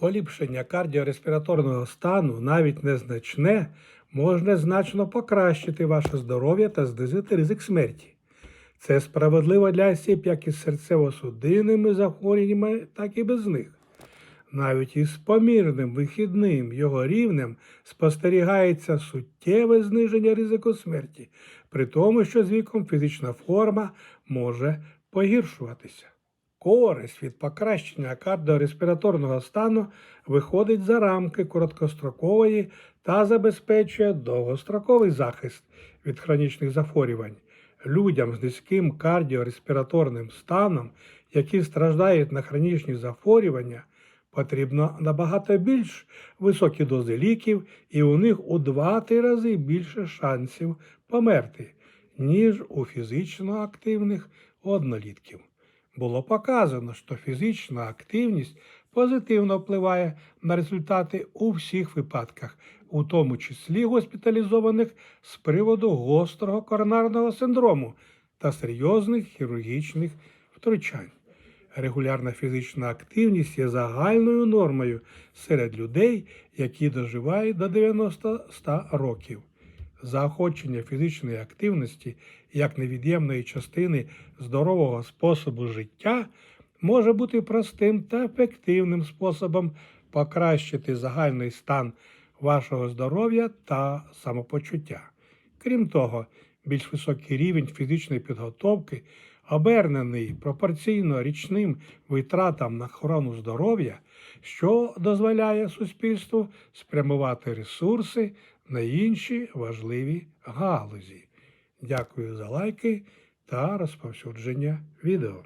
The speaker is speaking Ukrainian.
Поліпшення кардіореспіраторного стану, навіть незначне, може значно покращити ваше здоров'я та знизити ризик смерті. Це справедливо для осіб як із серцево-судинними захворюваннями, так і без них. Навіть із помірним вихідним його рівнем спостерігається суттєве зниження ризику смерті, при тому, що з віком фізична форма може погіршуватися. Користь від покращення кардіореспіраторного стану виходить за рамки короткострокової та забезпечує довгостроковий захист від хронічних захворювань. Людям з низьким кардіореспіраторним станом, які страждають на хронічні захворювання, потрібно набагато більш високі дози ліків, і у них у 2-3 рази більше шансів померти, ніж у фізично активних однолітків. Було показано, що фізична активність позитивно впливає на результати у всіх випадках, у тому числі госпіталізованих з приводу гострого коронарного синдрому та серйозних хірургічних втручань. Регулярна фізична активність є загальною нормою серед людей, які доживають до 90-100 років. Заохочення фізичної активності як невід'ємної частини здорового способу життя може бути простим та ефективним способом покращити загальний стан вашого здоров'я та самопочуття. Крім того, більш високий рівень фізичної підготовки, обернений пропорційно річним витратам на охорону здоров'я, що дозволяє суспільству спрямувати ресурси на інші важливі галузі. Дякую за лайки та розповсюдження відео.